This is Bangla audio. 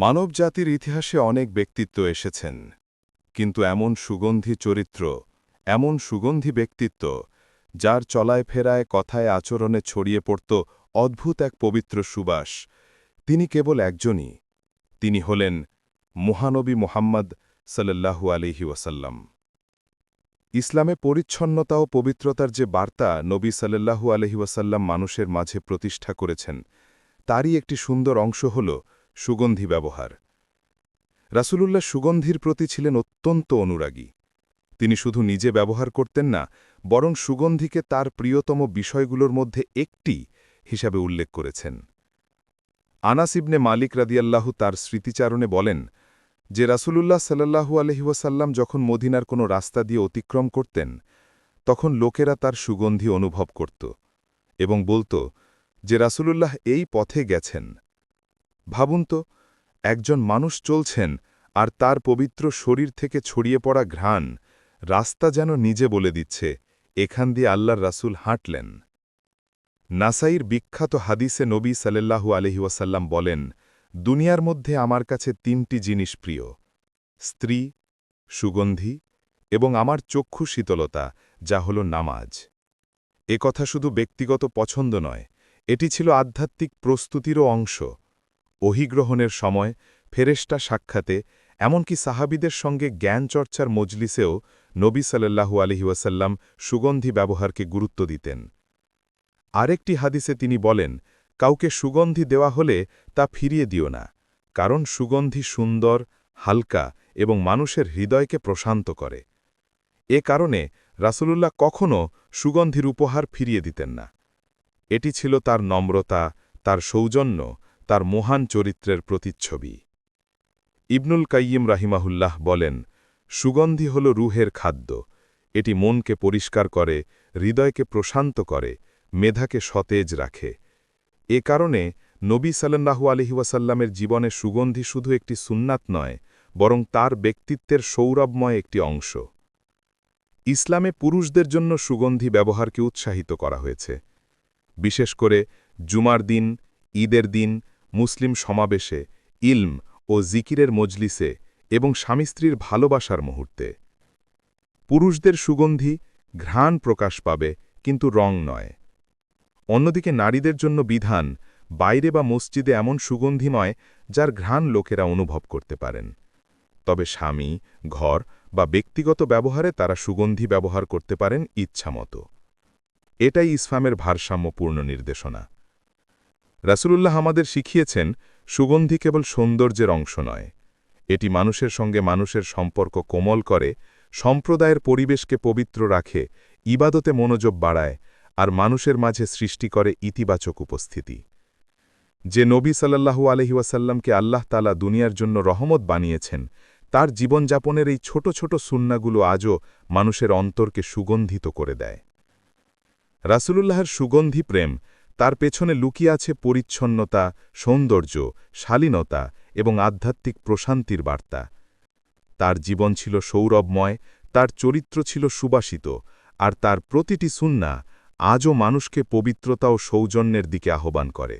মানবজাতির ইতিহাসে অনেক ব্যক্তিত্ব এসেছেন। কিন্তু এমন সুগন্ধি চরিত্র, এমন সুগন্ধি ব্যক্তিত্ব, যার চলায় ফেরায় কথায় আচরণে ছড়িয়ে পড়ত অদ্ভুত এক পবিত্র সুবাস, তিনি কেবল একজনই। তিনি হলেন মহানবী মোহাম্মদ সাল্লাল্লাহু আলিহি ওয়াসাল্লাম। ইসলামে পরিচ্ছন্নতা ও পবিত্রতার যে বার্তা নবী সাল্লাল্লাহু আলহি ওয়াসাল্লাম মানুষের মাঝে প্রতিষ্ঠা করেছেন, তারই একটি সুন্দর অংশ হল সুগন্ধি ব্যবহার। রাসূলুল্লাহ সুগন্ধির প্রতি ছিলেন অত্যন্ত অনুরাগী। তিনি শুধু নিজে ব্যবহার করতেন না, বরং সুগন্ধিকে তার প্রিয়তম বিষয়গুলোর মধ্যে একটি হিসাবে উল্লেখ করেছেন। আনাস ইবনে মালিক রাদিয়াল্লাহু তার স্মৃতিচারণে বলেন যে, রাসূলুল্লাহ সাল্লাল্লাহু আলহিউসাল্লাম যখন মদিনার কোনো রাস্তা দিয়ে অতিক্রম করতেন, তখন লোকেরা তার সুগন্ধি অনুভব করত এবং বলত যে, রাসূলুল্লাহ এই পথে গেছেন। ভাবুন তো, একজন মানুষ চলছেন আর তার পবিত্র শরীর থেকে ছড়িয়ে পড়া ঘ্রাণ রাস্তা যেন নিজে বলে দিচ্ছে, এখান দিয়ে আল্লাহর রাসূল হাঁটলেন। নাসাইর বিখ্যাত হাদিসে নবী সাল্লাল্লাহু আলহিউসাল্লাম বলেন, দুনিয়ার মধ্যে আমার কাছে তিনটি জিনিস প্রিয়, স্ত্রী, সুগন্ধি এবং আমার চক্ষু শীতলতা, যা হল নামাজ। এ কথা শুধু ব্যক্তিগত পছন্দ নয়, এটি ছিল আধ্যাত্মিক প্রস্তুতিরও অংশ। অহিগ্রহণের সময় ফেরেস্টা সাক্ষাতে এমনকি সাহাবিদের সঙ্গে জ্ঞান চর্চার মজলিসেও নবী সাল্লাল্লাহু আলহিউসাল্লাম সুগন্ধি ব্যবহারকে গুরুত্ব দিতেন। আরেকটি হাদিসে তিনি বলেন, কাউকে সুগন্ধি দেওয়া হলে তা ফিরিয়ে দিও না, কারণ সুগন্ধি সুন্দর, হালকা এবং মানুষের হৃদয়কে প্রশান্ত করে। এ কারণে রাসূলুল্লাহ কখনও সুগন্ধির উপহার ফিরিয়ে দিতেন না। এটি ছিল তার নম্রতা, তার সৌজন্য তার মহান চরিত্রের প্রতিচ্ছবি। ইবনুল কাইয়িম রাহিমাহুল্লাহ বলেন, সুগন্ধি হল রুহের খাদ্য। এটি মনকে পরিষ্কার করে, হৃদয়কে প্রশান্ত করে, মেধাকে সতেজ রাখে। এ কারণে নবী সাল্লাহু আলহিউসাল্লামের জীবনে সুগন্ধি শুধু একটি সুন্নাত নয়, বরং তার ব্যক্তিত্বের সৌরভময় একটি অংশ। ইসলামে পুরুষদের জন্য সুগন্ধি ব্যবহারকে উৎসাহিত করা হয়েছে। বিশেষ করে জুমার দিন, ঈদের দিন মুসলিম সমাবেশে ইলম ও জিকিরের মজলিসে এবং স্বামী স্ত্রীর ভালোবাসার মুহূর্তে। পুরুষদের সুগন্ধি ঘ্রাণ প্রকাশ পাবে, কিন্তু রং নয়। অন্যদিকে নারীদের জন্য বিধান, বাইরে বা মসজিদে এমন সুগন্ধি নয় যার ঘ্রাণ লোকেরা অনুভব করতে পারেন। তবে স্বামী, ঘর বা ব্যক্তিগত ব্যবহারে তারা সুগন্ধি ব্যবহার করতে পারেন ইচ্ছামতো। এটাই ইসলামের ভারসাম্যপূর্ণ নির্দেশনা। রাসূলুল্লাহ আমাদের শিখিয়েছেন, সুগন্ধি কেবল সৌন্দর্যের অংশ নয়। এটি মানুষের সঙ্গে মানুষের সম্পর্ক কোমল করে, সম্প্রদায়ের পরিবেশকে পবিত্র রাখে, ইবাদতে মনোযোগ বাড়ায়, আর মানুষের মাঝে সৃষ্টি করে ইতিবাচক উপস্থিতি। যে নবী সাল্লাহু আলহিউসাল্লামকে আল্লাহ তালা দুনিয়ার জন্য রহমত বানিয়েছেন, তার জীবনযাপনের এই ছোট ছোট সুন্নাগুলো আজও মানুষের অন্তরকে সুগন্ধিত করে দেয়। রাসূলুল্লাহর সুগন্ধি প্রেম তার পেছনে লুকিয়ে আছে পরিচ্ছন্নতা, সৌন্দর্য, শালীনতা এবং আধ্যাত্মিক প্রশান্তির বার্তা। তার জীবন ছিল সৌরভময়, তার চরিত্র ছিল সুবাসিত, আর তার প্রতিটি সুন্না আজও মানুষকে পবিত্রতা ও সৌজন্যের দিকে আহ্বান করে।